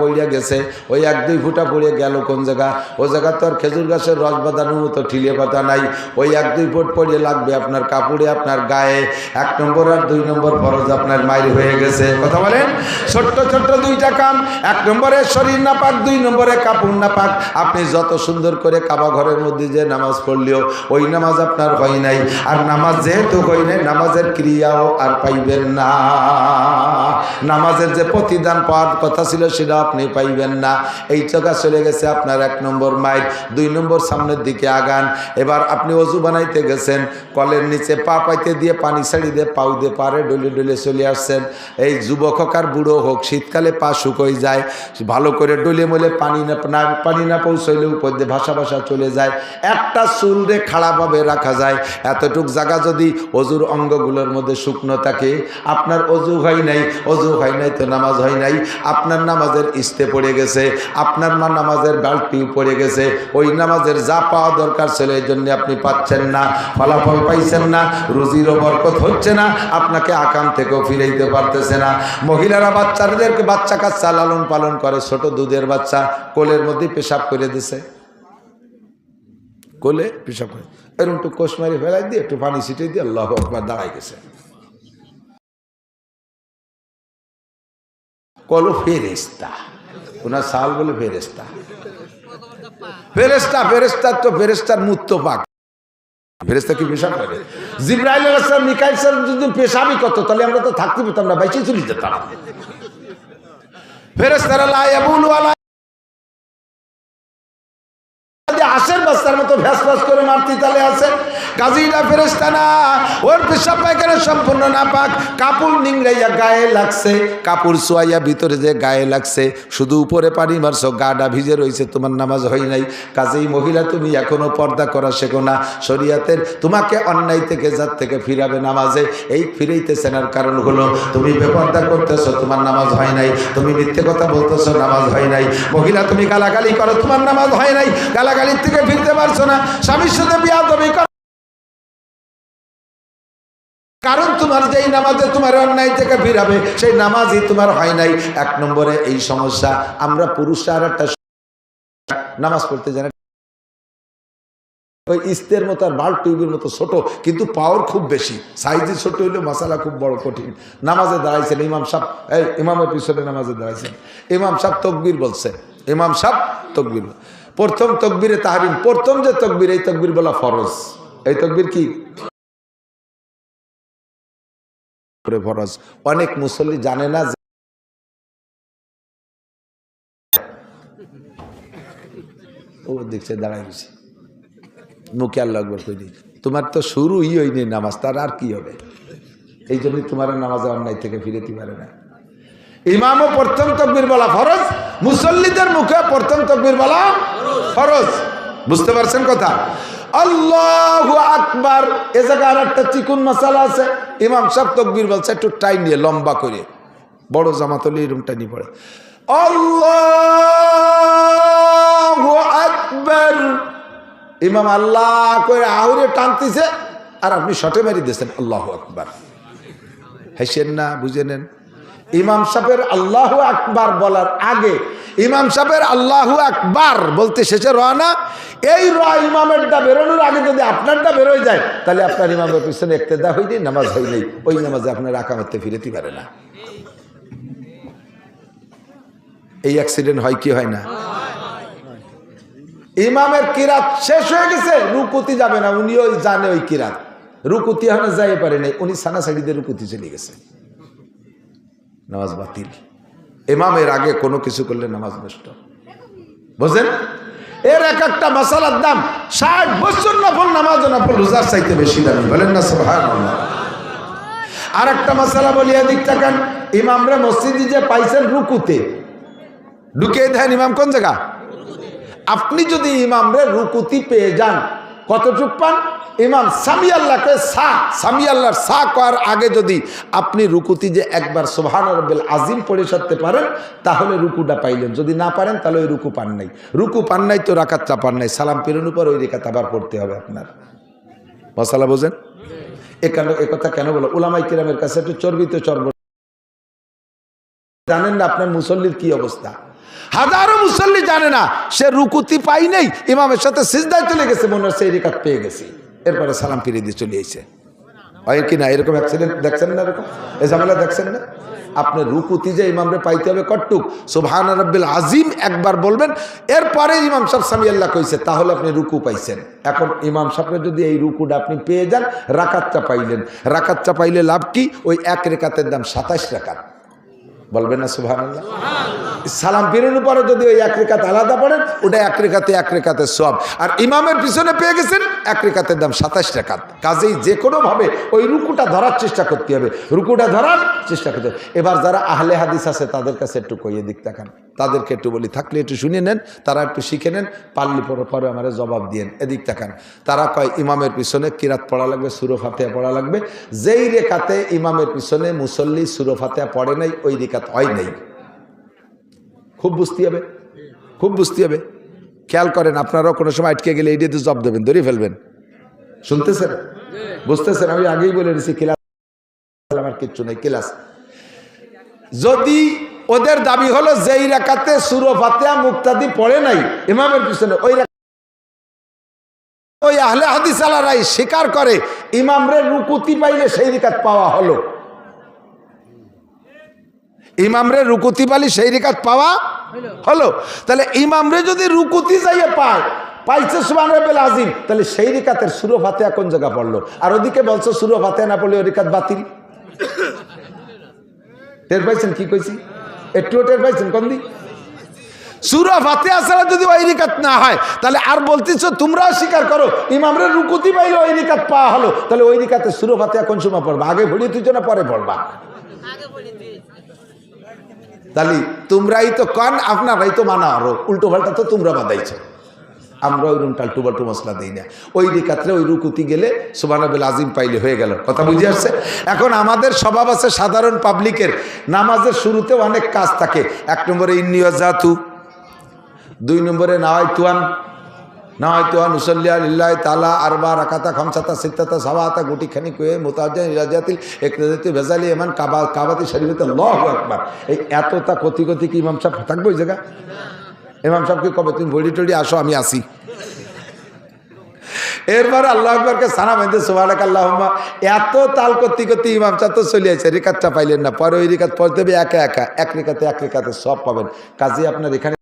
পড়িয়া গেছে, ওই এক দুই ফুটা পড়িয়া গেল কোন জায়গা? ও জায়গা তো আর খেজুর গাছের রস বাঁধানোর মতো ঠিলে পাতা নাই। ওই এক দুই ফুট পড়িয়ে লাগবে আপনার কাপড়ে, আপনার গায়ে। এক নম্বর আর দুই নম্বর ফরজ আপনার মাইল হয়ে গেছে। কথা বলেন? ছোট্ট ছোট্ট দুইটা কাম। এক নম্বরে শরীর না পাক দুই নম্বরে কাপড় না পাক আপনি যত সুন্দর করে কাবা ঘরের মধ্যে যে নামাজ পড়লেও, ওই নামাজ আপনার হয় নাই। আর নামাজ যেহেতু হয় নাই, নামাজের ক্রিয়াও আর পাইবেন না। নামাজের যে প্রতিদান পাওয়ার কথা ছিল, সেটা আপনি পাইবেন না। এই জায়গা চলে গেছে আপনার এক নম্বর মাইল। দুই নম্বর সামনের দিকে আগান। এবার আপনি অজু বানাইতে গেছেন। কলের নিচে পা পাইতে দিয়ে পানি ছাড়ি দিয়ে পাউ দিয়ে পারে ডলে ডলে চলে আসছেন। এই যুবক হোক আর বুড়ো হোক, শীতকালে পা শুকোই যায়। ভালো করে ডলে মলে পানি না পানি না পৌঁছইলে উপর দিয়ে ভাসা ভাসা চলে যায়। একটা চুল চুলরে খাড়াভাবে রাখা যায়। এতটুক জায়গা যদি অজুর অঙ্গগুলোর মধ্যে শুকনো থাকে, আপনার অজু হয় নাই, অজু হয় নাই তো নামাজ হয় নাই। আপনার নামাজের ইস্তে পড়ে গেছে, আপনার মা নামাজের বাল্টিও পড়ে গেছে, ওই নামাজের যা পাওয়া দরকার ছিল এই জন্য আপনি পাচ্ছেন না, ফলাফল পাইছেন না রুজিরও বরকত হচ্ছে না, আপনাকে আকাম থেকেও ফিরাইতে পারতেছে না। মহিলারা বাচ্চাদেরকে বাচ্চা কাচ্চা লালন পালন করে, ছোট দুধের বাচ্চা কোলের মধ্যে পেশাব করে দিছে। কোলে পেশাব করে, এরকম একটু কোষ মারি ফেলাই দিয়ে একটু পানি ছিটিয়ে দিয়ে আল্লাহ একবার দাঁড়াই গেছে। কলো ফেরেস্তা ওনার সাল বলে ফেরেস্তা ফেরেস্তা ফেরেস্তার তো ফেরেস্তার মুক্ত পাক। ফেরেস্তা কি পেশাব করে? জিব্রাইল আলাইসালাম মিকাইল সালাম যদি পেশাবই কত তাহলে আমরা তো থাকতে পেতাম না বাইচে চলে যেতাম। ফেরেস্তারা লা ইয়াবুলু আলা আসের বাস্তার মতো ভ্যাস করে মারতি তালে আছে কাজীটা ফেরেস্তা না, ওর পেশাব পায়খানা সম্পূর্ণ না পাক কাপড় নিংড়াইয়া গায়ে লাগছে, কাপড় সোয়াইয়া ভিতরে যে গায়ে লাগছে। শুধু উপরে পানি মারছো গাডা ভিজে রয়েছে তোমার নামাজ হয় নাই। কাজেই মহিলা, তুমি এখনও পর্দা করা শেখো না। শরিয়াতের তোমাকে অন্যায় থেকে যার থেকে ফিরাবে নামাজে। এই ফিরাইতেছে না কারণ হলো, তুমি বেপর্দা করতেছো, তোমার নামাজ হয় নাই। তুমি মিথ্যে কথা বলতেছো, নামাজ হয় নাই। মহিলা, তুমি গালাগালি করো, তোমার নামাজ হয় নাই। গালাগালির থেকে ফিরতে পারছ না। স্বামীর সাথে বিয়া তুমি কারণ তোমার যেই নামাজে তোমার অন্যায় থেকে ফিরাবে, সেই নামাজই তোমার হয় নাই। এক নম্বরে এই সমস্যা, আমরা পুরুষরা আর একটা নামাজ পড়তে জানে ওই ইস্তের মতো আর বাল্ব টিউবের মতো ছোট, কিন্তু পাওয়ার খুব বেশি। সাইজে ছোট হইলেও মশালা খুব বড় কঠিন। নামাজে দাঁড়াইছেন ইমাম সাহ এই ইমামের পিছনে নামাজে দাঁড়াইছেন। ইমাম সাহ তকবির বলছে, ইমাম সাহ তকবির প্রথম তকবিরে তাহারিম, প্রথম যে তকবির, এই তকবির বলা ফরজ। এই তকবির কি? করে ফরজ অনেক মুসল্লি জানে না দেখছে গেছে মুখে তোমার তো শুরুই নামাজ, তার আর কি হবে? এই জন্যই তোমার নামাজে অন্যায় থেকে ফিরেতে পারে না। ইমামও প্রথম তকবির বলা ফরজ, মুসল্লিদের মুখে প্রথম তকবির বলা ফরজ। বুঝতে পারছেন কথা? আল্লাহ আকবার। এ জায়গায় আর একটা চিকুন মশালা আছে। ইমাম সব তকবির বলছে, একটু টাইম নিয়ে, লম্বা করে। বড় জামাত হলে এরকম টাইনি পড়ে। আকবার। ইমাম আল্লাহ করে আহুরে টানতেছে, আর আপনি শটে মারি দিয়েছেন। আল্লাহ আকবার। হেসেন না, বুঝে নেন। ইমাম সাহেবের আল্লাহ আকবার বলার আগে, ইমাম সাহেবের আল্লাহ আকবার বলতে শেষে র না? এই র ইমামেরটা বেরোনোর আগে যদি আপনারটা বেরোয় যায়, তাহলে আপনার ইমামের পিছনে একতেদা হয়নি নামাজ নেই। ওই নামাজে আপনার আকামাতে ফিরেতে পারে না। এই অ্যাক্সিডেন্ট হয় কি হয় না? ইমামের কিরাত শেষ হয়ে গেছে, রুকুতি যাবে না। উনি ওই জানে ওই কিরাত। রুকুতি এখনও যাই পারে নাই, উনি সানা সাইডিতে রুকুতি চলে গেছে। নামাজ বাতিল। ইমামের আগে কোনো কিছু করলে নামাজ নষ্ট। বুঝলেন? এর এক একটা মশালার দাম ষাট বছর নফল নামাজ নফল, রোজার চাইতে বেশি দামি। বলেন না সোহান আর একটা মশালা বলি, এদিক তাকান। ইমামরা মসজিদে যে পাইছেন রুকুতে। ঢুকিয়ে দেন ইমাম কোন জায়গা? আপনি যদি ইমামরে রুকুতি পেয়ে যান, কতটুক পান? ইমাম সামি আল্লাহকে সা সামি আল্লাহর সা করার আগে যদি আপনি রুকুতি যে একবার সোহান রব্বেল আজিম পড়ে সারতে পারেন, তাহলে রুকুটা পাইলেন। যদি না পারেন, তাহলে ওই রুকু পান নাই। রুকু পান নাই তো রাকাতটা পান নাই। সালাম পেরোনোর পর ওই রেখাত আবার পড়তে হবে আপনার। মশালা বোঝেন? এ কেন, এ কথা কেন বলো? ওলামাই কিরামের কাছে একটু চর্বিত চর্ব। জানেন না আপনার মুসল্লির কি অবস্থা? হাজারো মুসল্লি জানে না, সে রুকুতি পাই নেই, ইমামের সাথে সিজদায় চলে গেছে, মনে হচ্ছে এই রেখাত পেয়ে গেছি। এরপরে সালাম ফিরিয়ে দিয়ে চলে এসে। হয় কি না, এরকম অ্যাক্সিডেন্ট দেখছেন না এরকম? এই ঝামেলা দেখছেন না? আপনার রুকুতি যে ইমামরে পাইতে হবে কটুক সুবহান রব্বিল আজিম একবার বলবেন, এরপরে ইমাম সাহেব সামি আল্লাহ কইছে, তাহলে আপনি রুকু পাইছেন। এখন ইমাম সাহেবের যদি এই রুকুটা আপনি পেয়ে যান, রাকাতটা পাইলেন। রাকাতটা পাইলে লাভ কি? ওই এক রেখাতের দাম সাতাশ রাকাত বলবেন না আল্লাহ সালাম ফিরানোর পরে যদি ওই এক রেখাতে আলাদা পড়েন ওটা এক রেখাতে এক রেখাতে সব আর ইমামের পিছনে পেয়ে গেছেন এক রেখাতের দাম সাতাশ টাকাত কাজেই যে কোনোভাবে ওই রুকুটা ধরার চেষ্টা করতে হবে। রুকুটা ধরার চেষ্টা করতে হবে। এবার যারা আহলে হাদিস আছে, তাদের কাছে একটু কইয়ে দিক তাকান। তাদেরকে একটু বলি, থাকলে একটু শুনে নেন, তারা একটু শিখে নেন, পারলি পরে পরে আমার জবাব দিয়েন। এদিক তাকান। তারা কয়, ইমামের পিছনে কিরাত পড়া লাগবে, সুরো ফাতেহা পড়া লাগবে। যেই রেখাতে ইমামের পিছনে মুসল্লি সুরো ফাতেহা পড়ে নাই, ওই রেখাত হয় নাই। খুব বুঝতে হবে, খুব বুঝতে হবে। খেয়াল করেন, আপনারাও কোনো সময় আটকে গেলে এইটাতে জব দেবেন, ধরে ফেলবেন। শুনতেছেন? বুঝতেছেন? আমি আগেই বলে দিয়েছি, ক্লাস আমার কিচ্ছু নেই, ক্লাস। যদি ওদের দাবি হলো যেই রেখাতে সুরো ফাতেহা, মুক্তাদি পড়ে নাই, ইমামের পিছনে ওই ওই আহলে হাদিস আলারাই স্বীকার করে, ইমামরে রুকুতি পাইলে সেই রেখাত পাওয়া হলো। ইমামরে রুকুতি পালি সেই রেখাত পাওয়া হলো। তাহলে ইমামরে যদি রুকুতি যাইয়ে পায় পাইছে সুবান রবেল আজিম তাহলে সেই রেখাতের সুরো ফাতেহা কোন জায়গা পড়ল? আর ওদিকে বলছো সুরো ফাতেহা না পড়লে ওই রেখাত বাতিল। টের পাইছেন কি কইছি? একটুও টের পাইছেন কোন দিক? সুরা ফাতেহা ছাড়া যদি ওই রিকাত না হয় তাহলে আর বলতেছ তোমরাও স্বীকার করো ইমামরে রুকুতি পাইলে ওই রিকাত পাওয়া হলো। তাহলে ওই রিকাতে সুরো ফাতেহা কোন সময় পড়বা? আগে ভরিয়ে তুই না পরে পড়বা। তাহলে তোমরাই তো কন, আপনারাই তো মানা আরও। উল্টো পাল্টা তো তোমরা বাদাইছো আমরা ওই রুম টাল্টু বাল্টু মশলা দিই না। ওই রেখাত্রে ওই রুকুতি গেলে সুবানাবিল আজিম পাইলে হয়ে গেল। কথা বুঝে আসছে? এখন আমাদের স্বভাব আছে সাধারণ পাবলিকের। নামাজের শুরুতে অনেক কাজ থাকে। এক নম্বরে ইন্নিয়াতু দুই নম্বরে নাওয়াই তুয়ান নাওয়াই তুয়ান উসল্লিয়া লিল্লাহ তালা আরবা রাকাতা খামসাতা সিত্তাতা সাবাতা গুটি খানি কুয়ে মোতাজান ইরাজাতিল একরাজাতি ভেজালি এমান কাবা, কাবাতি শরীফতে লহ একবার এই এতটা কতি কতি কি ইমাম সাহেব থাকবে ওই জায়গা? ইমাম সাহেবকে কবে? তুমি বড়ি টড়ি আসো, আমি আসি। এরপরে আল্লাহ আকবরকে সানা বাইন্দে সোভালাক আল্লাহম্মা। এত তাল করতে করতে ইমাম সাহেব তো চলে আছে রেখাতটা পাইলেন না। পরে ওই রেখাত পড়তে হবে, একা একা। এক রেখাতে এক রেখাতে সব পাবেন। কাজে আপনার এখানে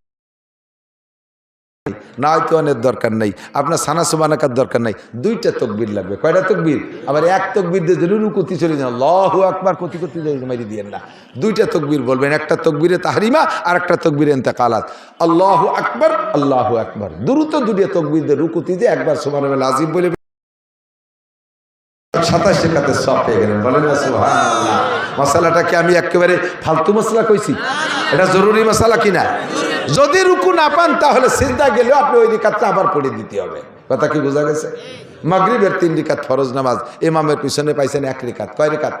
না হয়তো অনেক দরকার নেই, আপনার সানা সুবানাকার দরকার নাই, দুইটা তকবির লাগবে। কয়টা তকবির? আবার এক তকবির দিয়ে দিল রুকুতি চলে যান লহ একবার কতি কতি মারি দিয়েন না। দুইটা তকবির বলবেন, একটা তকবিরে তাহারিমা আর একটা তকবিরে এন্তেকালাত। আল্লাহ আকবর আল্লাহ আকবর। দ্রুত দুটিয়া তকবির দিয়ে রুকুতি দিয়ে একবার সুবান আজিম বলে সাতাশ টাকাতে সব পেয়ে গেলেন, বলেন না। মশলাটাকে আমি একেবারে ফালতু মশলা কইছি? এটা জরুরি মশলা কিনা? যদি রুকু না পান, তাহলে সিদ্ধা গেলেও আপনি ওই রিকাতটা আবার পড়ে দিতে হবে। কথা কি বোঝা গেছে? মাগরিবের তিন রিকাত ফরজ নামাজ, ইমামের পিছনে পাইছেন এক রিকাত। কয় রিকাত?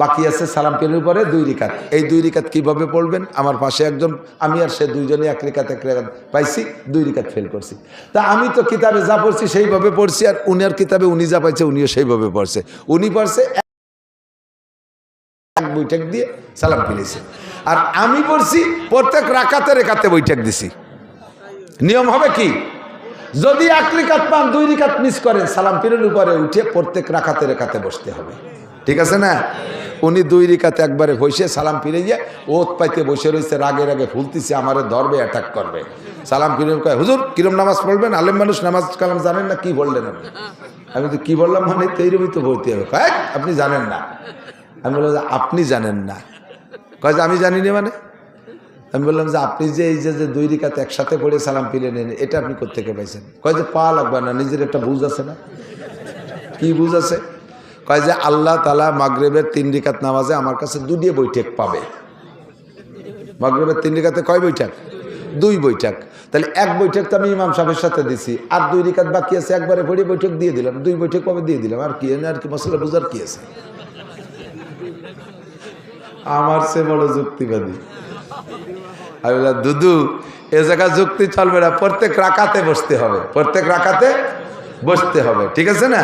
বাকি আছে সালাম পেনের পরে দুই রিকাত। এই দুই রিকাত কীভাবে পড়বেন? আমার পাশে একজন, আমি আর সে দুইজনে এক রিকাত এক রিকাত পাইছি, দুই রিকাত ফেল করছি। তা আমি তো কিতাবে যা পড়ছি সেইভাবে পড়ছি, আর উনি আর কিতাবে উনি যা পাইছে, উনিও সেইভাবে পড়ছে। উনি পড়ছে বৈঠক দিয়ে সালাম ফিরেছে আর আমি পড়ছি প্রত্যেক রাকাতে রেখাতে বৈঠক দিছি। নিয়ম হবে কি? যদি এক রিকাত পান, দুই রিকাত মিস করেন, সালাম ফিরের উপরে উঠে প্রত্যেক রাখাতে রেখাতে বসতে হবে। ঠিক আছে না? উনি দুই রিকাতে একবারে বসে সালাম ফিরে গিয়ে ওত পাইতে বসে রয়েছে, রাগে রাগে ফুলতিছে, আমারে ধরবে অ্যাটাক করবে। সালাম ফিরে কয়, হুজুর, কিরম নামাজ পড়বেন? আলেম মানুষ নামাজ কালাম জানেন না? কি বললেন আপনি? আমি তো কি বললাম মানে? তৈরমই তো বলতে হবে। আপনি জানেন না। আমি বললাম যে আপনি জানেন না। কয় যে আমি জানি না মানে? আমি বললাম যে আপনি যে এই যে দুই রিকাতে একসাথে পড়ে সালাম ফিরে নেন এটা আপনি কোথেকে পাইছেন? কয় যে পা লাগবে না, নিজের একটা বুঝ আছে না? কি বুঝ আছে? কয় যে আল্লাহ তালা মাগরেবের তিন রিকাত নামাজে আমার কাছে দুটিয়ে বৈঠক পাবে। মাগরেবের তিন রিকাতে কয় বৈঠক? দুই বৈঠক। তাহলে এক বৈঠক তো আমি ইমাম সাহেবের সাথে দিছি, আর দুই রিকাত বাকি আছে, একবারে পড়ে বৈঠক দিয়ে দিলাম, দুই বৈঠক পাবে দিয়ে দিলাম, আর কি এনে আর কি মশলা বুঝার কি আছে? আমার সে বড় যুক্তিবাদী। আমি বললাম, দুদু, এ জায়গা যুক্তি চলবে না, প্রত্যেক রাকাতে বসতে হবে, প্রত্যেক রাকাতে বসতে হবে, ঠিক আছে না?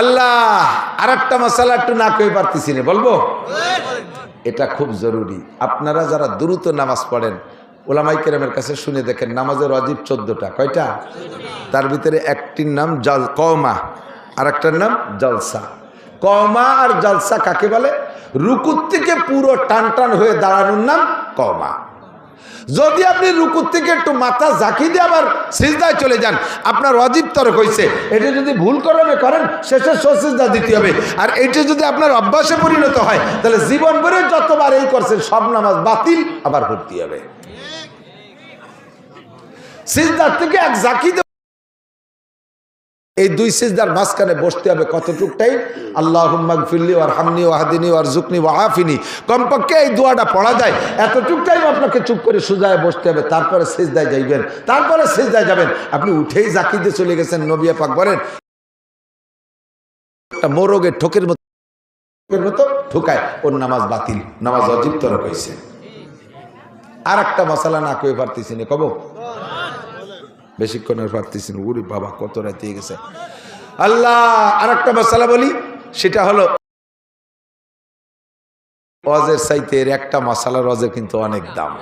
আল্লাহ আর একটা মশালা একটু না কই পারতেছি না, বলব? এটা খুব জরুরি। আপনারা যারা দ্রুত নামাজ পড়েন, ওলামাই কেরামের কাছে শুনে দেখেন, নামাজের অজীব চোদ্দটা, কয়টা? তার ভিতরে একটির নাম জল কমা আর একটার নাম জলসা। কমা আর জলসা কাকে বলে? রুকুর থেকে পুরো টান টান হয়ে দাঁড়ানোর নাম কমা যদি আপনি রুকুর থেকে একটু মাথা জাকি দিয়ে আবার সিজদায় চলে যান, আপনার অজীব তরক হয়েছে এটা যদি ভুল করমে করেন, শেষে সসিজদা দিতে হবে। আর এটা যদি আপনার অভ্যাসে পরিণত হয়, তাহলে জীবন ভরে যতবার এই করছেন, সব নামাজ বাতিল আবার ভর্তি হবে। সিজদার থেকে এক জাকি এই দুই সিজদার মাঝখানে বসতে হবে কতটুক টাইম আল্লাহ ফিল্লি ওয়ার হামনি ওয়াহাদিনী ওর জুকনি ওয়াহাফিনি কমপক্ষে এই দোয়াটা পড়া যায়। এতটুক টাইম আপনাকে চুপ করে সুজায় বসতে হবে, তারপরে সিজদায় যাইবেন, তারপরে সিজদায় যাবেন। আপনি উঠেই জাকি দিয়ে চলে গেছেন নবিয়া পাক বলেন মোরগের ঠোকের মতো মতো ঠুকায়, ওর নামাজ বাতিল, নামাজ অজিব তরক হয়েছে। আর একটা মশালা না কয়ে পারতেছি না, কব? বেশিক্ষণের পারতেছি না। উরি বাবা, কত রাতে গেছে। আল্লাহ আর একটা মশালা বলি, সেটা হলো অজের সাইতে এর একটা মশালার অজের কিন্তু অনেক দাম।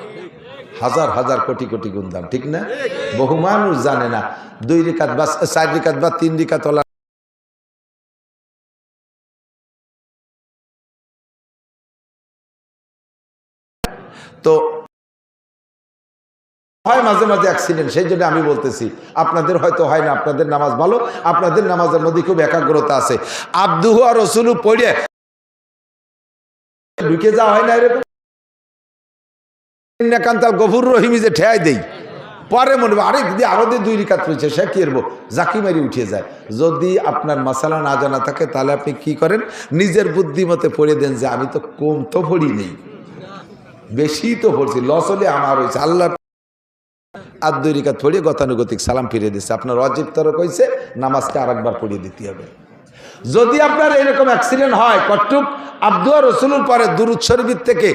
হাজার হাজার কোটি কোটি গুণ দাম, ঠিক না? বহু মানুষ জানে না, দুই রিকাত বা চার রিকাত বা তিন ওলা তো হয় মাঝে মাঝে অ্যাক্সিডেন্ট সেই জন্য আমি বলতেছি, আপনাদের হয়তো হয় না, আপনাদের নামাজ ভালো, আপনাদের নামাজের মধ্যে খুব একাগ্রতা আছে। আব্দুহ আর রসুলু পড়ে ঢুকে যাওয়া হয় না এরকম? দেই। পরে মনে হবে দিদি আরও দুই রিকাত রয়েছে, সে জাকি মারি উঠে যায়। যদি আপনার মশালা না জানা থাকে, তাহলে আপনি কি করেন? নিজের বুদ্ধিমতে পড়ে দেন যে, আমি তো কম তো পড়ি নেই। বেশি তো পড়ছি লস হলে আমার হয়েছে, আল্লাহ আর দুই পড়িয়ে গতানুগতিক সালাম ফিরিয়ে দিচ্ছে। আপনার অজিব তরক হয়েছে নামাজকে আর একবার পড়িয়ে দিতে হবে। যদি আপনার এরকম অ্যাক্সিডেন্ট হয় কটুক আব্দুয়া রসুলুর পরে দুরুদ শরীফের থেকে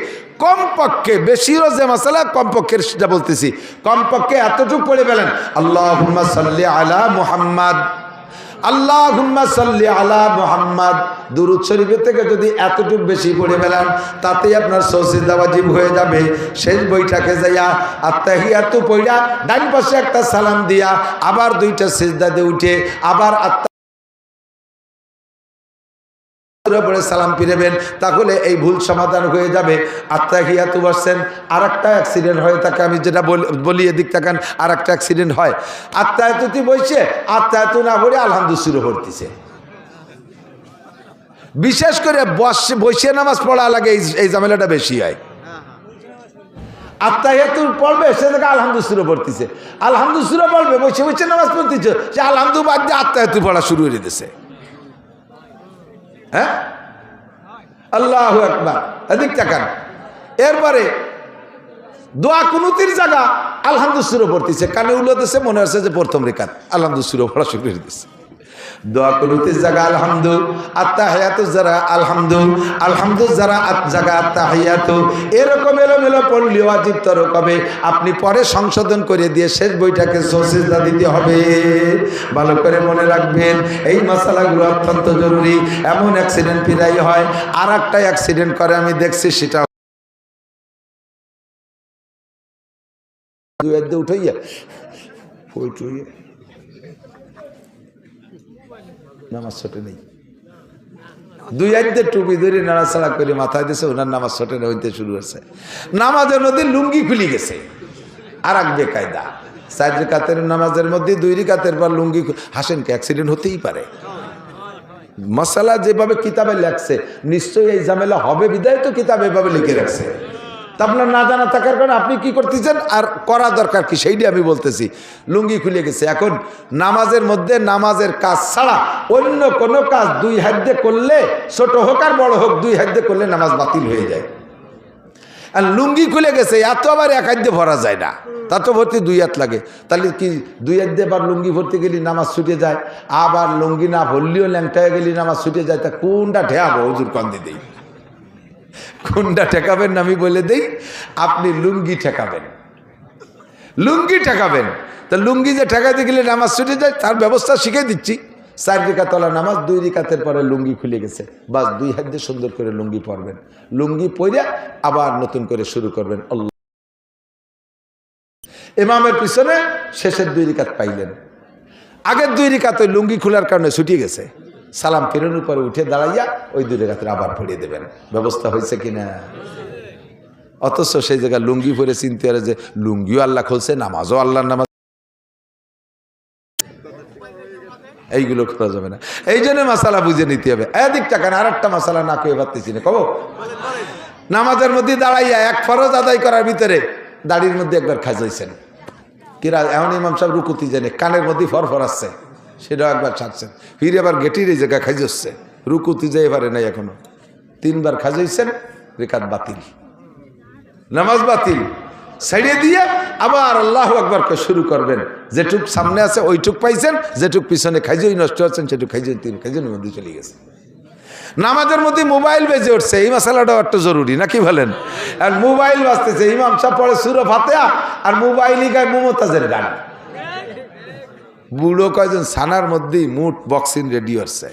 কমপক্ষে বেশি রোজে মশালা, কমপক্ষে সেটা বলতেছি, কমপক্ষে এতটুকু পড়ে পেলেন আল্লাহ সাল্লি আলা মুহাম্মদ। আল্লাহ সাল্লি আলা মুহাম্মদ। দুরুদ শরীফের থেকে যদি এতটুকু বেশি পড়ে ফেলান, তাতেই আপনার সৌসিদা ওয়াজিব হয়ে যাবে। শেষ বইটাকে যাইয়া আত্মাহিয়াত পইরা ডান পাশে একটা সালাম দিয়া আবার দুইটা সিজদাতে উঠে আবার আত্মা পরে সালাম ফিরেবেন, তাহলে এই ভুল সমাধান হয়ে যাবে। আত্মাহিয়াতু বসছেন আর একটা অ্যাক্সিডেন্ট হয়ে থাকে আমি যেটা বলি এদিক তাকান আর একটা অ্যাক্সিডেন্ট হয় আত্মায়তুতি বসছে আত্মায়তু না পড়ে আলহামদু শুরু করতেছে বিশেষ করে বসে বসে নামাজ পড়া লাগে, এই ঝামেলাটা বেশি হয়। আত্মাহিয়াতু পড়বে, সে থেকে আলহামদু শুরু পড়তেছে আলহামদু শুরু পড়বে, বসে বসে নামাজ পড়তেছে, সে আলহামদু বাদ দিয়ে আত্মাহিয়াতু পড়া শুরু করে দিতেছে হ্যাঁ? আল্লাহ একবার এদিক তাকান। এরপরে দোয়া কুনুতির জায়গা আলহামদুসুরও পড়তেছে। কানে উল্লো দিছে, মনে হচ্ছে যে প্রথম রেখাত। আল্লাহ সুরো পড়া শুরু দিচ্ছে দোয়া কুনুতির জায়গা আলহামদু আত্মা আলহামদু আলহামদু জায়গা আত্মা এরকম আপনি পরে সংশোধন করে দিয়ে শেষ বইটাকে সসিজদা দিতে হবে। ভালো করে মনে রাখবেন, এই মশালাগুলো অত্যন্ত জরুরি। এমন অ্যাক্সিডেন্ট প্রায় হয় আর একটা অ্যাক্সিডেন্ট করে, আমি দেখছি সেটা দুই একদে উঠাইয়া উঠাইয়া নামাজ ছোটে নেই। দুই একদে টুপি ধরে নাড়াচাড়া করে মাথায় দিছে, ওনার নামাজ ছোটে হইতে শুরু হয়েছে। নামাজের মধ্যে লুঙ্গি খুলি গেছে। আর এক বেকায়দা। চার রিকাতের নামাজের মধ্যে দুই রিকাতের পর লুঙ্গি হাসেন কি অ্যাক্সিডেন্ট হতেই পারে? মশালা যেভাবে কিতাবে লেখছে, নিশ্চয়ই এই ঝামেলা হবে বিদায় তো কিতাব এভাবে লিখে রাখছে। তা আপনার না জানা থাকার কারণে আপনি কি করতেছেন? আর করা দরকার কি? সেইটি আমি বলতেছি। লুঙ্গি খুলে গেছে। এখন নামাজের মধ্যে নামাজের কাজ ছাড়া অন্য কোনো কাজ দুই হাত দিয়ে করলে ছোট হোক আর বড় হোক, দুই হাত দিয়ে করলে নামাজ বাতিল হয়ে যায়। আর লুঙ্গি খুলে গেছে, এত আবার এক হাত দিয়ে ভরা যায় না। তা তো ভর্তি দুই হাত লাগে। তাহলে কি দুই হাত দিয়ে লুঙ্গি ভর্তি গেলি নামাজ ছুটে যায়? আবার লুঙ্গি না ভরলেও ল্যাংটায় গেলি, নামাজ ছুটে যায়। তা কোনটা ঠেয়াবো হুজুর কন্দি দেই কোনটা ঠেকাবেন আমি বলে দেই, আপনি লুঙ্গি ঠেকাবেন। লুঙ্গি ঠেকাবেন। তা লুঙ্গি যে ঠেকাতে গেলে নামাজ ছুটে যায়, তার ব্যবস্থা শিখে দিচ্ছি। চার রিকাতলা নামাজ, দুই রিকাতের পরে লুঙ্গি খুলে গেছে। বাস দুই হাত দিয়ে সুন্দর করে লুঙ্গি পরবেন। লুঙ্গি পরে আবার নতুন করে শুরু করবেন। আল্লাহ। ইমামের পিছনে শেষের দুই রিকাত পাইলেন। আগের দুই রিকাত লুঙ্গি খোলার কারণে ছুটিয়ে গেছে। সালাম ফেরানোর পরে উঠে দাঁড়াইয়া ওই দুই রিকাতের আবার পড়িয়ে দেবেন। ব্যবস্থা হয়েছে কিনা? অথচ সেই জায়গায় লুঙ্গি পরে চিনতে পারে যে লুঙ্গিও আল্লাহ খুলছে, নামাজও আল্লাহর নামাজ। এইগুলো করা যাবে না। এই জন্য মশালা বুঝে নিতে হবে। এদিক টাকা আর একটা মশালা না কেউ পারতেছি না, কব? নামাজের মধ্যে দাঁড়াইয়া এক ফরজ আদায় করার ভিতরে দাড়ির মধ্যে একবার খাজাইছেন। কিরা এমন ইমাম সাহেব রুকুতি জানে, কানের মধ্যে ফরফর আসছে সেটাও একবার ছাড়ছেন। ফিরে আবার গেটির এই জায়গায় খাইজচ্ছে। রুকুতি যাই পারে নাই এখনও। তিনবার খাজাইছেন রেখাত বাতিল। নামাজ বাতিল। ছাড়িয়ে দিয়ে আবার আল্লাহ একবার শুরু করবেন। যেটুক সামনে আছে ওইটুক পাইছেন, যেটুক পিছনে খাইজই নষ্ট হচ্ছেন, সেটুক খাইজই তিন খাইজনের মধ্যে চলে গেছে। নামাজের মধ্যে মোবাইল বেজে উঠছে, এই মশালাটাও একটা জরুরি, নাকি বলেন? আর মোবাইল বাঁচতেছে ইমাম সাহেব পড়ে সুরো ফাতেয়া আর মোবাইলই গায়ে মমতাজের গান। বুড়ো কয়জন সানার মধ্যেই মুঠ বক্সিং রেডি হচ্ছে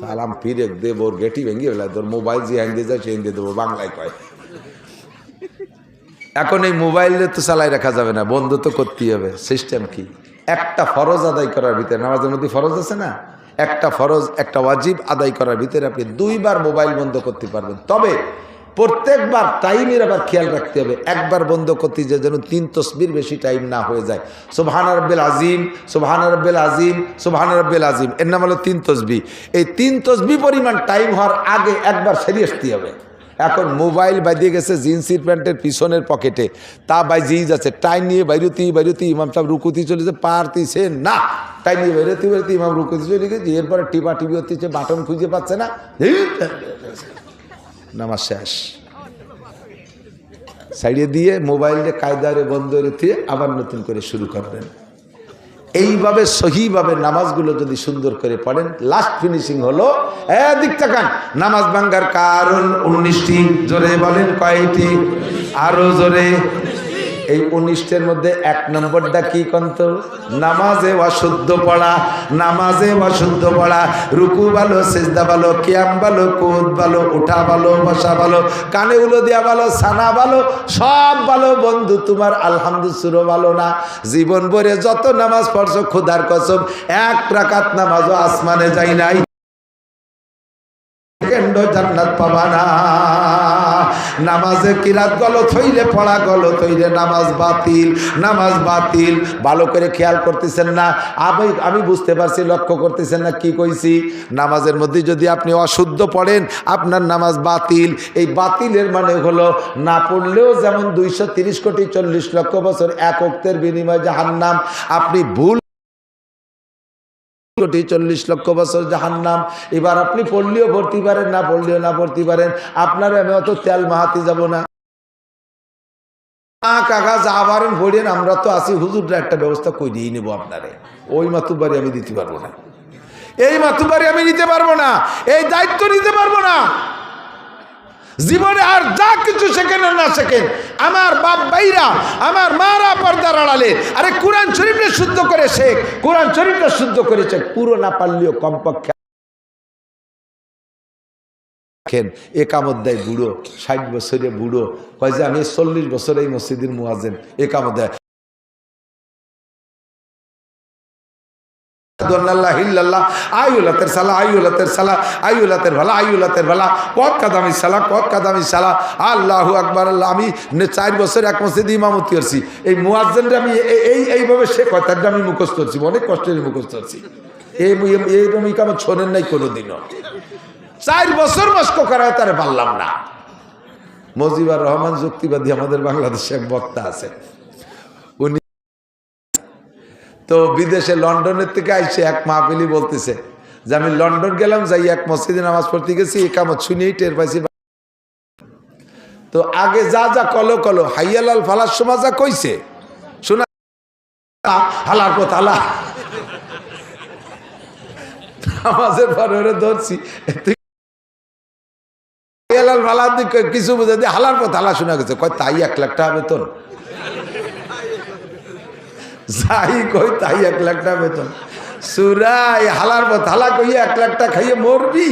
সালাম ফিরে দেব ওর গেটি ভেঙে ফেলা, তোর মোবাইল যে হ্যাঙ্গে যায় সে হ্যাঙ্গে দেবো, বাংলায় কয়। এখন এই মোবাইলে তো চালাই রাখা যাবে না, বন্ধ তো করতেই হবে। সিস্টেম কি? একটা ফরজ আদায় করার ভিতরে, নামাজের মধ্যে ফরজ আছে না? একটা ফরজ, একটা ওয়াজিব আদায় করার ভিতরে আপনি দুইবার মোবাইল বন্ধ করতে পারবেন। তবে প্রত্যেকবার টাইমের আবার খেয়াল রাখতে হবে। একবার বন্ধ করতে যে যেন তিন তসবির বেশি টাইম না হয়ে যায়। সুবহান রব্বেল আজিম সুবহান রব্বেল আজিম সুবহান রব্বেল আজিম এর নাম হলো তিন তসবি। এই তিন তসবি পরিমাণ টাইম হওয়ার আগে একবার সেরে আসতে হবে। এখন মোবাইল বাজিয়ে গেছে জিন্সির প্যান্টের পিছনের পকেটে তা বাই বাজিয়ে যাচ্ছে। টাইম নিয়ে বাইরতি বাইরতি ইমাম সাহেব রুকুতি চলে যাচ্ছে পারতিছে না। টাইম নিয়ে বেরোতে বেরোতে ইমাম রুকুতি চলে গেছে। এরপরে টিপা টিপি হচ্ছে বাটন খুঁজে পাচ্ছে না। নামাজ শেষ। সাইডে দিয়ে মোবাইলে কায়দারে বন্ধ রেখে আবার নতুন করে শুরু করবেন। এইভাবে সহিভাবে নামাজগুলো যদি সুন্দর করে পড়েন লাস্ট ফিনিশিং হলো দিক নামাজ ভাঙ্গার কারণ উনিশটি জোরে বলেন কয়টি? আরও জোরে। এই উনিশটের মধ্যে এক নম্বরটা কি কন্ত নামাজে অশুদ্ধ পড়া, নামাজে অশুদ্ধ পড়া, রুকু ভালো, সেজদা ভালো, কিয়াম ভালো কুদ ভালো, উঠা ভালো, বসা ভালো, কানে উলো দেওয়া ভালো, সানা ভালো, সব ভালো। বন্ধু, তোমার আলহামদুসুরও ভালো না? জীবন ভরে যত নামাজ পড়ছো, খুদার কসম, এক রাকাত নামাজও আসমানে যাই নাই। জান্নাত পাবা নামাজে কিরাত গলত হইলে পড়া গলত হইলে নামাজ বাতিল নামাজ বাতিল। ভালো করে খেয়াল করতেছেন না? আমি আমি বুঝতে পারছি, লক্ষ্য করতেছেন না, কি কইছি? নামাজের মধ্যে যদি আপনি অশুদ্ধ পড়েন, আপনার নামাজ বাতিল। এই বাতিলের মানে হলো না পড়লেও যেমন দুইশো কোটি চল্লিশ লক্ষ বছর এক অক্তের বিনিময়ে জাহান্নাম। আপনি ভুল কোটি চল্লিশ লক্ষ বছর জাহান্নাম। এবার আপনি পড়লেও ভর্তি পারেন, না পড়লেও না ভর্তি পারেন। আপনার আমি অত তেল মাহাতে যাব না। কাকা, যা পড়েন, আমরা তো আসি হুজুররা একটা ব্যবস্থা করে দিয়ে নেব আপনারে? ওই মাতুবাড়ি আমি দিতে পারব না। এই মাতুবাড়ি আমি নিতে পারব না। এই দায়িত্ব নিতে পারব না। জীবনে আর যা কিছু শেখেন না শেখেন, আমার বাপ ভাইরা, আমার মারা পর্দার আড়ালে, আরে কোরআন শরীফটা শুদ্ধ করে শেখ, কোরআন শরীফটা শুদ্ধ করে শেখ, পুরো না পারলেও কমপক্ষে দেয় বুড়ো, ষাট বছরে বুড়ো, কয় যে আমি চল্লিশ বছরে এই মসজিদের মুয়াজেন একামত দেয় আইউলাতের সালা আইউলাতের সালা ভালা ভালা কাদামি সালা কাদামি সালা, আল্লাহ আল্লাহ, আমি চার বছর এক এই আমি এই, এইভাবে সে কথাটা আমি মুখস্থ অনেক কষ্টের নাই কোনোদিনও। চার বছর মস্ক করা তারে পারলাম না। মজিবুর রহমান যুক্তিবাদী আমাদের বাংলাদেশে এক বক্তা আছে তো বিদেশে লন্ডনের থেকে আইসে এক মাহফিলি বলতেছে যে আমি লন্ডন গেলাম, যাই এক মসজিদে নামাজ পড়তে গেছি একামত শুনেই টের পাইছি। তো আগে যা যা কলো কলো, হাইয়ালাল ফালার সময় যা কইছে, শোনা, হালার পথ, হালা। নামাজের পরে ওরে ধরছি, তুই হালাল ফালার দিকে কিছু বুঝে দিয়ে হালার পথ, হালা শোনা গেছে। কয়, তাই এক লাখ টাকা বেতন। যাই কই তাই এক লাখ টাকা বেতন। সুরাই হালার পথ, হালা কইয়া এক লাখটা খাইয়ে মরবি।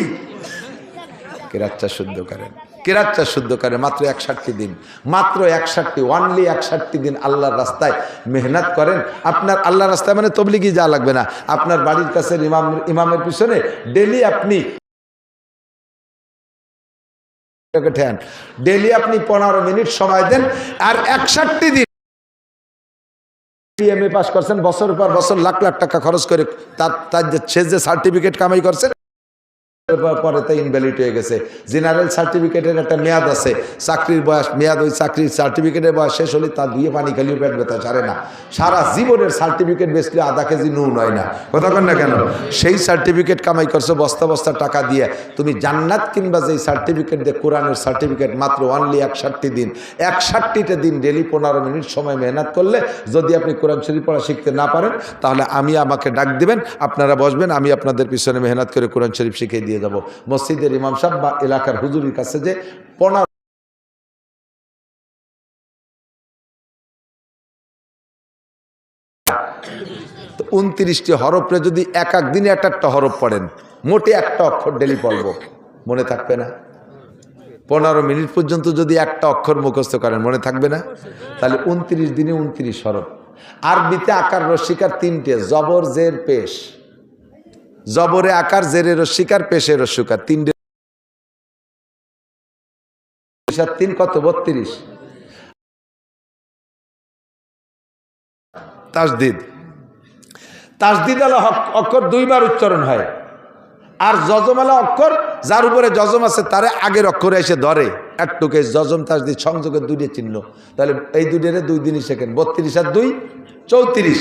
কেরাচ্চা শুদ্ধ করেন কেরাচ্চা শুদ্ধ করেন মাত্র একষট্টি দিন। মাত্র একষট্টি ওয়ানলি একষট্টি দিন আল্লাহর রাস্তায় মেহনত করেন। আপনার আল্লাহর রাস্তায় মানে তবলিগি যা লাগবে না। আপনার বাড়ির কাছে ইমাম, ইমামের পিছনে ডেলি আপনি ডেলি আপনি পনেরো মিনিট সময় দেন। আর একষট্টি দিন এম এ পাস করছেন বছর পর বছর লাখ লাখ টাকা খরচ করে তার তার সে যে সার্টিফিকেট কামাই করছেন পর- তা ইনভ্যালিড হয়ে গেছে। জেনারেল সার্টিফিকেটের একটা মেয়াদ আছে। চাকরির বয়স, মেয়াদ ওই চাকরির সার্টিফিকেটের বয়স শেষ হলে তা পানি পেট ব্যথা ছাড়ে না। সারা জীবনের সার্টিফিকেট আধা কেজি নুন হয় না। কথা না কেন? সেই সার্টিফিকেট কামাই করছ, বস্তা বস্তা টাকা দিয়ে। তুমি জান্নাত যেই সার্টিফিকেট দিয়ে কোরআনের সার্টিফিকেট মাত্র অনলি একষট্টি দিন। একষট্টিটা দিন ডেলি পনেরো মিনিট সময় মেহনত করলে যদি আপনি কোরআন শরীফ পড়া শিখতে না পারেন, তাহলে আমি আমাকে ডাক দিবেন, আপনারা বসবেন, আমি আপনাদের পিছনে মেহনত করে কোরআন শরীফ শিখিয়ে দিয়ে যাব মসজিদের ইমাম সাহেব বা এলাকার হুজুরির কাছে যে পনেরো উনত্রিশটি হরফরে যদি এক এক দিনে এক একটা হরফ পড়েন, মোটে একটা অক্ষর ডেলি পড়ব। মনে থাকবে না? পনেরো মিনিট পর্যন্ত যদি একটা অক্ষর মুখস্থ করেন, মনে থাকবে না? তাহলে উনত্রিশ দিনে উনত্রিশ হরফ। আরবিতে আকার রস্বীকার তিনটে, জবর, জের, পেশ। জবরে আকার জেরে রস্বীকার পেশে রস্বীকার তিনটে তিন কত? বত্রিশ। তাসদিদ। তাসদিদ আলা অক্ষর দুইবার উচ্চারণ হয়। আর যজমালা অক্ষর, যার উপরে যজম আছে, তারে আগের অক্ষরে এসে ধরে। একটুকে যজম তাসদিদ সংযোগের দুইটি চিহ্ন। তাহলে এই দুইটারে দুই দিনই শেখেন। বত্রিশ আর দুই, চৌত্রিশ।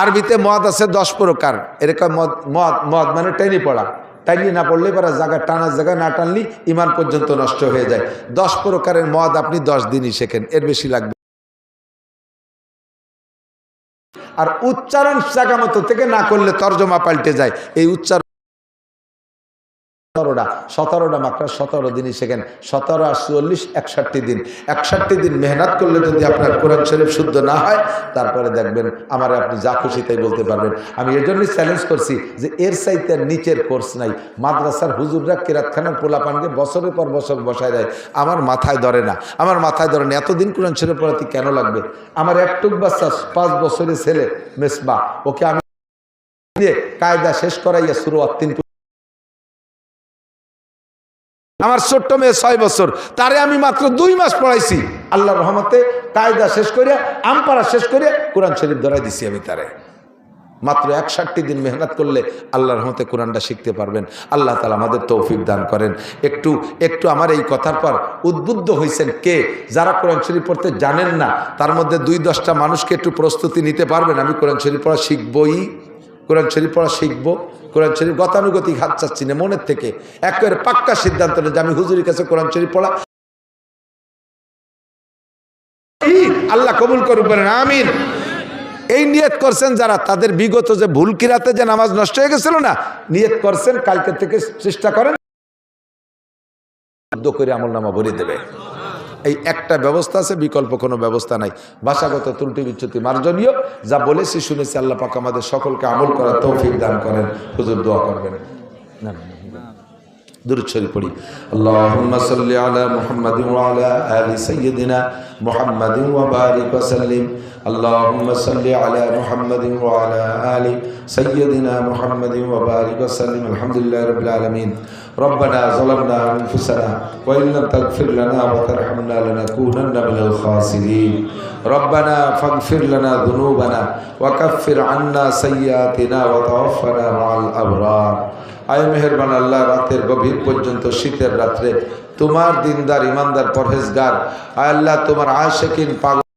আরবিতে মদ আছে দশ প্রকার। এরকম মদ? মদ মদ মানে টেনে পড়া। টাইনি না পড়লে পারা জায়গা টানার জায়গা না টানলি ইমান পর্যন্ত নষ্ট হয়ে যায়। দশ প্রকারের মদ আপনি দশ দিনই শেখেন, এর বেশি লাগবে আর উচ্চারণ জায়গা মতো থেকে না করলে তর্জমা পাল্টে যায়। এই উচ্চারণ সতেরোটা সতেরোটা মাত্রা সতেরো দিনই শেখেন। সতেরো আর চুয়াল্লিশ, একষট্টি দিন। একষট্টি দিন মেহনত করলে যদি আপনার কোরআন শরীফ শুদ্ধ না হয়, তারপরে দেখবেন আমার আপনি যা খুশি তাই বলতে পারবেন। আমি এর জন্যই চ্যালেঞ্জ করছি যে এর সাইতে নিচের কোর্স নাই। মাদ্রাসার হুজুররা কেরাতখানার পোলাপানকে বছরের পর বছর বসায় দেয়। আমার মাথায় ধরে না। আমার মাথায় ধরে না। এতদিন কোরআন শরীফ পড়াতে কেন লাগবে? আমার একটুক বাচ্চা, পাঁচ বছরের ছেলে, মেসবা, ওকে আমি কায়দা শেষ করাইয়া শুরু অত্যন্ত আমার ছোট্ট মেয়ে ছয় বছর। তারে আমি মাত্র দুই মাস পড়াইছি। আল্লাহ রহমতে কায়দা শেষ করে আমপাড়া শেষ করে কোরআন শরীফ ধরাই দিছি আমি তারে। মাত্র একষট্টি দিন মেহনত করলে আল্লাহ রহমতে কোরআনটা শিখতে পারবেন। আল্লাহ তালা আমাদের তৌফিক দান করেন। একটু একটু আমার এই কথার পর উদ্বুদ্ধ হয়েছেন কে? যারা কোরআন শরীফ পড়তে জানেন না, তার মধ্যে দুই দশটা মানুষকে একটু প্রস্তুতি নিতে পারবেন। আমি কোরআন শরীফ পড়া শিখবই। কোরআন শরীফ পড়া শিখব। কোরআন শরীফ গতানুগতিক হাত চাচ্ছি না মনের থেকে। একেবারে পাক্কা সিদ্ধান্ত নেই যে আমি হুজুরের কাছে কোরআন শরীফ পড়া আল্লাহ কবুল করুক বলেন, আমিন। এই নিয়ত করছেন যারা, তাদের বিগত যে ভুল কিরাতে যে নামাজ নষ্ট হয়ে গেছিল না, নিয়ত করছেন, কালকে থেকে চেষ্টা করেন করে আমল নামা ভরে দেবে। এই একটা ব্যবস্থা আছে, বিকল্প কোনো ব্যবস্থা নাই। ভাষাগত ত্রুটি বিচ্ছুতি মার্জনীয়, যা বলেছি, শুনেছি, আল্লাহ পাক আমাদের সকলকে আমল করার তৌফিক দান করেন। হুজুর দোয়া করবেন। না درود شريف পড়ি اللهم صل على محمد وعلى آل سيدنا محمد وبارك وسلم۔ اللهم صل على محمد وعلى آل سيدنا محمد وبارك وسلم۔ الحمد لله رب العالمين ربنا ظلمنا أنفسنا وإن لم تغفر لنا وترحمنا لنكونن من الخاسرين ربنا فاغفر لنا ذنوبنا وكفر عنا سيئاتنا وتوفنا مع الأبرار۔ আয় মেহরবান আল্লাহ, রাতের গভীর পর্যন্ত, শীতের রাত্রে। তোমার দিনদার, ইমানদার, পরহেজগার। আয় আল্লাহ, তোমার আশেকিন পাগল